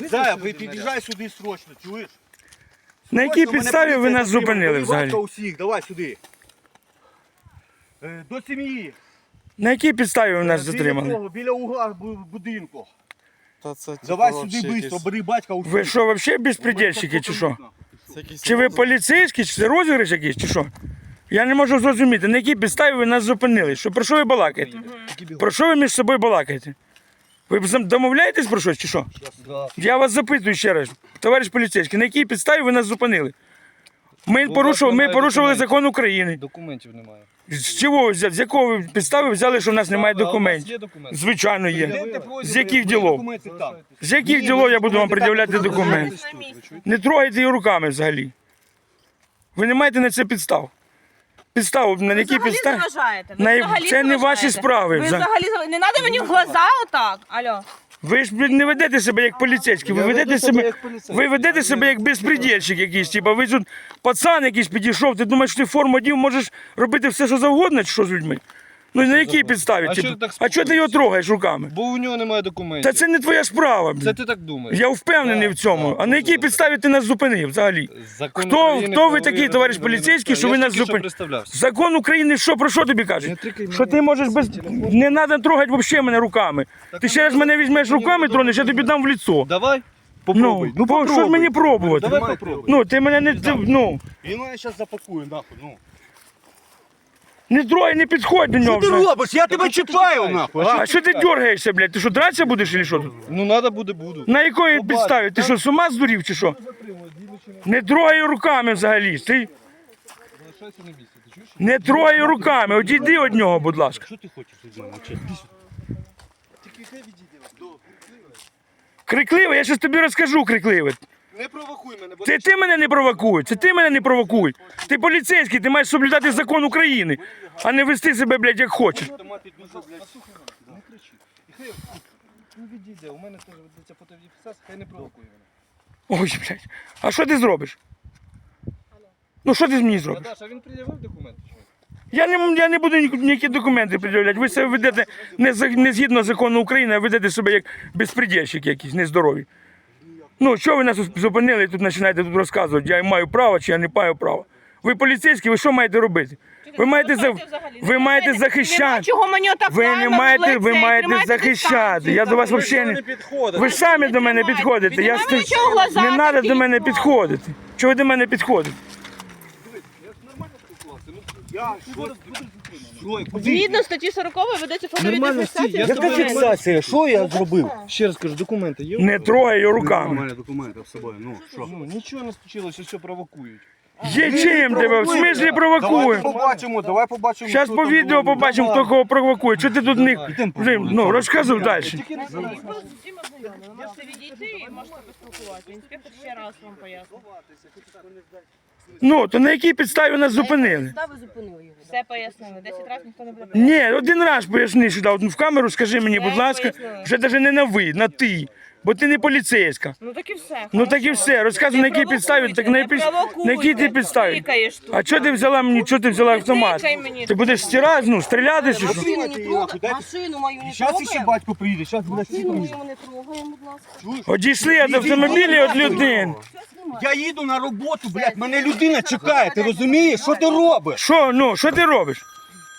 Зая, ви під'їжджай сюди срочно, чуєш? На якій підставі ви нас зупинили взагалі? усіх, давай сюди. Е, До сім'ї. На якій підставі ви нас Біля затримали? того, Біля угла бу- будинку. Та це типу, Давай вообще сюди швидко, якийсь- бери батька усіх. Ви що, взагалі безпредельщики чи що? це якийсь Чи ви поліцейські, чи це розіграш якийсь, чи що? Я не можу зрозуміти, на якій підставі ви нас зупинили. Що, про що ви балакаєте? Про що ви між собою балакаєте? Ви домовляєтесь про щось чи що? Я вас запитую ще раз, товариш поліцейський, на якій підставі ви нас зупинили? Ми, Бо порушували, ми немає порушували документів. закон України. Документів немає. З чого ви взяли? З якого ви підстави взяли, що в нас немає у документів? є документи? Звичайно, є. З яких ділов? З яких ділов я буду вам пред'являти документи? Не трогайте її руками взагалі. Ви не маєте на це підстав. Підстав, на які взагалі підстави? заважаєте. Ви На- взагалі це не ваші справи. Ви Вза- взагалі зав- не треба мені в глаза отак. Алло. Ви ж блін, не ведете себе як поліцейські, ви Я ведете себе себе, як поліцейський. ви ведете себе як безпредельщик якийсь. Типа, ви тут пацан якийсь підійшов, ти думаєш, ти форму одів, можеш робити все, що завгодно, чи що з людьми? Ну на якій підставі? А типу? що ти так а чого ти його трогаєш руками? Бо у нього немає документів. Та це не твоя справа. блін. Це ти так думаєш. Я впевнений в цьому. А на якій підставі ти нас зупинив взагалі? Закон Хто- України хто ви про такий, воєнний товариш стан, поліцейський, що ви нас тільки що зупин- представлявся. Закон України що про що тобі трикай Що ти можеш без не треба трогати взагалі мене руками. Ти ще раз мене візьмеш руками, тронеш, я тобі дам в лицо. Давай. Попробуй. Ну, по- що ж мені пробувати? Давай попробуй. Ну, ти мене не ти- ну, Він мене зараз запакує, нахуй, ну. Не трогай, не підходь до нього. Що ти вже. робиш? Я тебе чіпаю, нахуй. А що ти дергаєшся, блядь? Ти що, драться будеш чи що? тут? Ну треба буде, буду. На якої підставі? Ти що, з ума здурів чи що? Не трогай руками взагалі. Ти Залишайся на місці, ти чуєш? не трогай руками. Одійди від нього, будь ласка. Що ти хочеш від мене? чесно? Крикливе, я щось тобі розкажу, крикливе. Не провокуй мене, бо Це ти мене не провокуй, це ти мене не провокуй. Ти поліцейський, ти маєш соблюдати закон України, а не вести себе, блядь, як хочеш. автомати дуже, блядь. Не кричи. І хай ну відійде, у мене теж ведеться фотовідфіксація, хай не провокує мене. Ой, блядь. А що ти зробиш? Ну що ти мені зробиш? Наташа, він пред'явив документи? чи ні? Я не, я не буду ні- ніякі документи пред'являти. Ви себе ведете не, за- не згідно закону України, а ведете себе як безпредельщик якийсь, нездоровий. Ну, що ви нас зупинили і тут починаєте тут розказувати, я маю право чи я не маю права. Ви поліцейські, ви що маєте робити? Ви маєте, за... ви маєте захищати. Чого мені отак Ви не маєте, ви маєте захищати. Я до вас взагалі не. Ви ж самі до мене підходите. Я Не треба до мене підходити. Чого ви до мене підходите? Я що? Що? Куди? Згідно статті 40 ведеться фотовідеофіксація. Яка фіксація? Що я зробив? Ще раз кажу, документи є? Не трогай його У руками. мене документи з собою. Ну, що? Ну, нічого не случилось, все провокують. Є чим тебе, в смислі Давай побачимо, давай побачимо. Зараз по там відео було. побачимо, хто кого провокує. Що ти тут них. Блін, Ну, розказуй далі. Ви можете відійти і можете поспілкуватися. Інспектор ще раз вам пояснить. Ну, то на якій підставі нас зупинили? Підстави зупинили його. Все пояснили. Десять разів ніхто не буде Ні, один раз поясни сюди, от в камеру скажи мені, будь ласка, вже навіть не на ви, на ти. Бо ти не поліцейська. Ну так і все. Ну так і все. Розказуй, на якій підставі, так на, якій- на якій ти підставі. А чого ти взяла мені, чого ти взяла автомат? Мені. Ти будеш стирати, ну, стріляти чи що? Машину не трогай, машину мою не Зараз ще трогай. батько приїде, зараз буде всі Машину мою не трогаємо, будь ласка. Одійшли від автомобіля від людей. Я їду на роботу, блядь, мене людина чекає, ти розумієш? Що ти робиш? Що, ну, що ти робиш?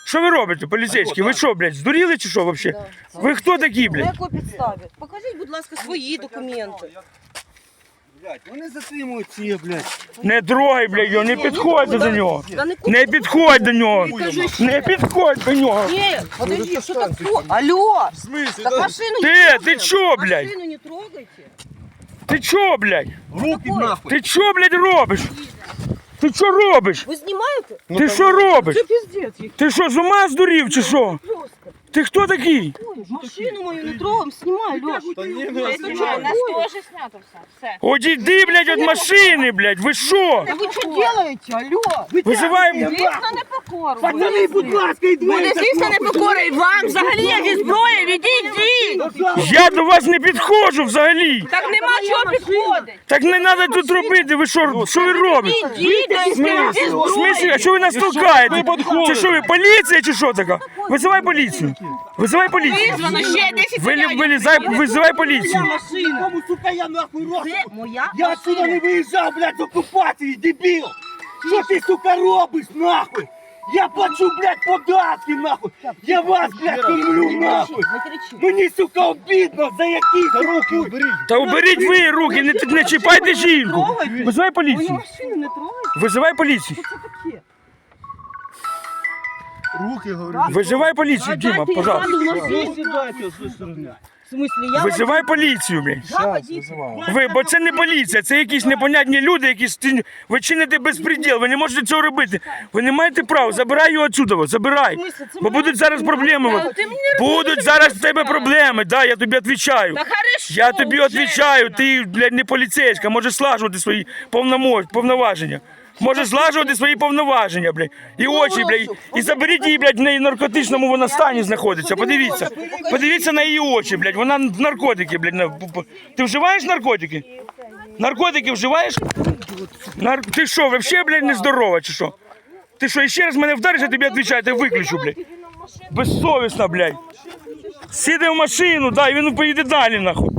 Що ви робите, поліцейські? Ви що, блядь, здуріли чи що взагалі? Ви хто такі, На блядь? якій підставі? Покажіть, будь ласка, свої документи. Блядь, вони затримують ці, блядь. Не трогай, блядь, його, не підходь до нього. Та не Не підходь до нього. Не підходь до нього. Ні, подожди, що так? Алло! Так машину Ти, не ти чо, блядь? Машину не трогайте. Ти чо, блядь? Руки нахуй. Ти чо, блядь, робиш? Ти що робиш? Ви знімаєте? Ти що робиш? Це піздець. Ти що, з ума здурів чи що? Просто. Ти хто такий? Ой, машину мою не трогаємо, знімай, Льош. Та ні, Я ну, знімаю, нас теж знято все. Все. Одійди, блядь, від машини, блядь, ви що? Та ви що робите, алло? Визиваємо. Звісно, не покору. Пацани, будь ласка, йди. Буде звісно не покора і вам. Взагалі я зі зброєю, відійдіть. Я до вас не підходжу взагалі. Так нема чого підходить. Так не треба тут робити. Ви що, що ви робите? В смислі, а що ви нас толкаєте? Це що ви поліція чи що така? Визивай поліцію. Визивай поліцію. Визвано ще 10 Ви, вилізай, визивай поліцію. Кому, сука, я нахуй Це Я отсюда не виїжджав, блядь, з окупації, дебіл! Що ти, сука, робиш, нахуй? Я плачу, блядь, податки, нахуй! Я вас, блядь, кормлю, нахуй! Мені, сука, обідно, за які руки! Та уберіть ви руки, не, не чіпайте жінку. Визивай поліцію. машину не трогайте. Визивай поліцію. Що таке? Руки, говорю. Визивай поліцію, Діма, пожалуйста. Сідайте з сторони. В смысле, я Визивай поліцію, визиваю. Ви, бо це не поліція, це якісь непонятні люди, які sti- ви чините безпреділ, ви не можете цього робити. Ви не маєте права, забирай його отсюда, забирай. Бо будуть зараз проблеми. Будуть зараз в тебе проблеми, да, я тобі відповідаю. Я тобі відповідаю, ти, блядь, не поліцейська, можеш слажувати свої повномо- повноваження. Можеш злажувати свої повноваження, блядь. І очі, блядь. І заберіть її, блядь, в неї наркотичному вона стані знаходиться. Подивіться. Подивіться на її очі, блядь. Вона в наркотики, блядь. на- Ти вживаєш наркотики? Наркотики вживаєш? Нар... Ти що, взагалі, блядь, нездорова чи що? Ти що, ще раз мене вдариш, я тобі відповідаю, я виключу, блядь. Безсовісна, блядь. Сіди в машину, дай, він поїде далі, нахуй.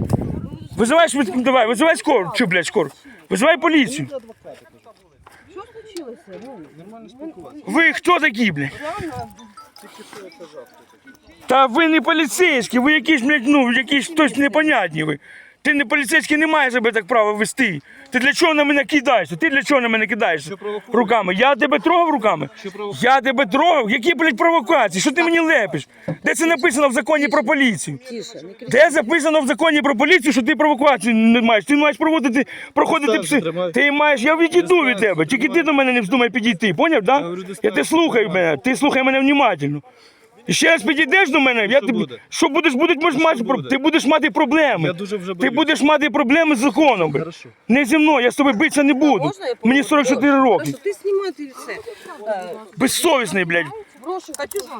Визивай швидку, давай, визивай скору. Чи, блядь, скору? Визивай поліцію. Що? Ну, Нормально спілкуватися. Ви хто такі, блядь? Та ви не поліцейські, ви якісь, блядь, ну, якісь хтось непонятні ви. Ти не поліцейський не маєш себе так права вести. Ти для чого на мене кидаєшся? Ти для чого на мене кидаєшся? Руками. Я тебе трогав руками? Я тебе трогав? Які, блядь, провокації? Що ти мені лепиш? Де це написано в законі про поліцію? Де записано в законі про поліцію, що ти провокацію не маєш? Ти маєш проводити, проходити пси. Ти маєш, я відійду від тебе. Тільки ти до мене не вздумай підійти, поняв, да? Я тебе слухаю мене, ти слухай мене внимательно. І ще раз підійдеш до мене, я тобі. буде? Що будеш, будеш, будеш мати, про- буде? ти будеш мати проблеми. Я дуже вже Ти боюсь. будеш мати проблеми з законом. Хорошо. Не зі мною, я з тобою битися не буду. Можна я Мені поможу? 44 роки. Хорошо, ти знімати все. Е, Безсовісний, блядь.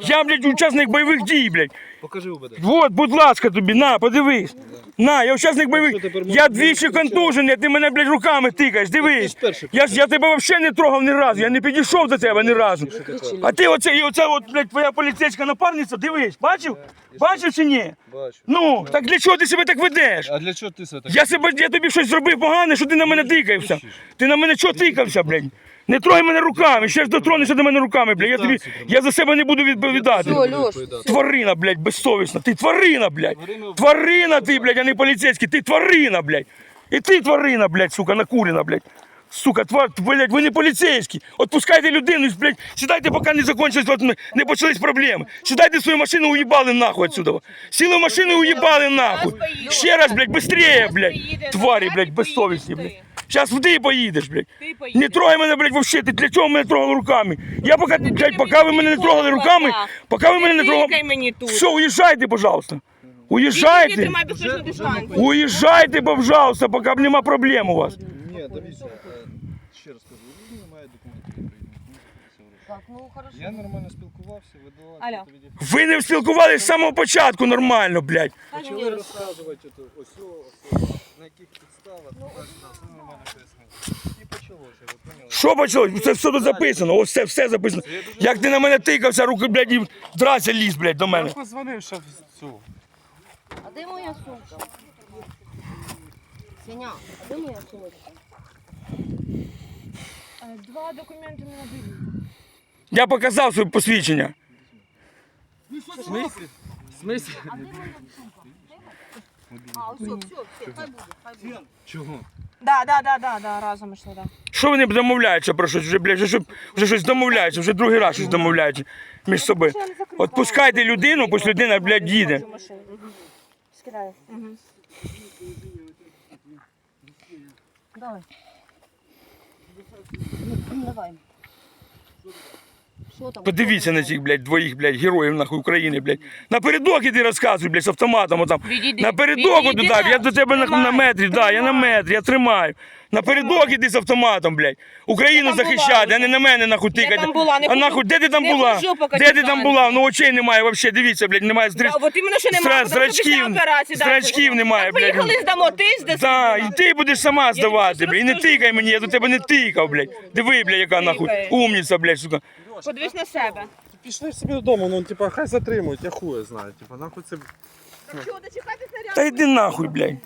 Я, блядь, учасник бойових дій, блядь. Покажи УБД. Вот, будь ласка, тобі, на, подивись. На, я учасник бойових. Що тепер Я можна двічі більше контужений, ти мене, блядь, руками тикаєш, дивись. ж перший. Я, ж- я тебе взагалі не трогав ні разу, я не підійшов до тебе ні разу. А ти оце, і оце от, блядь, твоя поліцейська напарниця, дивись, бачив? Бачив чи ні? Бачу. Ну, так для чого ти себе так ведеш? А для чого ти це так? Я себе, я тобі щось зробив погане, що ти на мене тикався. Ти на мене чого тикався, блядь? Не трогай мене руками, ще ж дотронешся до мене руками, блядь. Я тобі, я за себе не буду відповідати. Все, Льош, Тварина, блядь, безсовісна. Ти тварина, блядь. Тварина ти, блядь, а не поліцейський. Ти тварина, блядь. І ти тварина, блядь, сука, накурена, блядь. Сука, твар, блядь, ви не поліцейські. Отпускайте людину, блядь, сідайте, поки не закончились, от не почались проблеми. Сідайте свою машину, уїбали нахуй отсюда. Сіли в машину і уїбали нахуй. Ще раз, блядь, быстрее, блядь. Тварі, блядь, безсовісні, блядь. Зараз ти поїдеш, блядь. Ти поїдеш. Не трогай мене, блядь, вообще. Ти для чого мене трогали руками? Я поки, блядь, поки ви мене не трогали руками, поки ви мене не трогали. Все, уїжджайте, пожалуйста. Уїжджайте. Уїжджайте, пожалуйста, поки нема проблем у вас. Ні, дивіться. е, Ще раз кажу, ви не маєте документів України. Так, ну хорошо. Я нормально спілкувався, видавав Алло. Ви не спілкувалися з самого початку нормально, блядь. Почали розказувати, ото, ось, ось, на яких підставах, так, так, все нормально пояснили. І почалося, ви поняли? Що почалось? Це все тут записано. Ось це все записано. Як ти на мене тикався, руки, блядь, і драся ліз, блядь, до мене. Позвонив ще в цю. А де моя сумка? Сеня, а де моя сумка? Два документи не наберіть. Я показав своє посвідчення. Смислі? А, все, все, все, хай буде, хай буде. Чого? Да, да, да, да, да, разом йшли, да. Що вони домовляються про щось? Вже, блядь, вже, що- вже щось домовляються, вже другий раз щось домовляються між собою. Отпускайте людину, пусть людина, блядь, їде. Давай. Ну, давай. Подивіться на цих, блядь, двоїх, блядь, героїв нахуй України, блядь. Напередок іди розказуй, блядь, з автоматом отам. Відійди, Напередок відійди, туди, я до тебе на, на метрі, да, я на метрі, я тримаю. Напередок іди з автоматом, блядь. Україну там захищати, була а не на мене нахуй тикати. там була, не а нахуй, де ти там Не була? хожу по Де ти там Казахстану. була? Ну очей немає взагалі, дивіться, блядь, немає здрі... Да, от іменно, що немає, тому що після зрачків, операції, да, зрачків немає, Так блядь. Поїхали здамо, ти здаси. Да, і ти будеш сама здавати, блядь. І не тикай мені, я до тебе не тикав, блядь. Диви, блядь, яка нахуй. Умниця, блядь, сука. Подивись на себе. пішли собі додому, ну типа хай затримують, я хуя знаю. Типа нахуй це. Так чого дочекатись наряд? Та йди нахуй, блядь.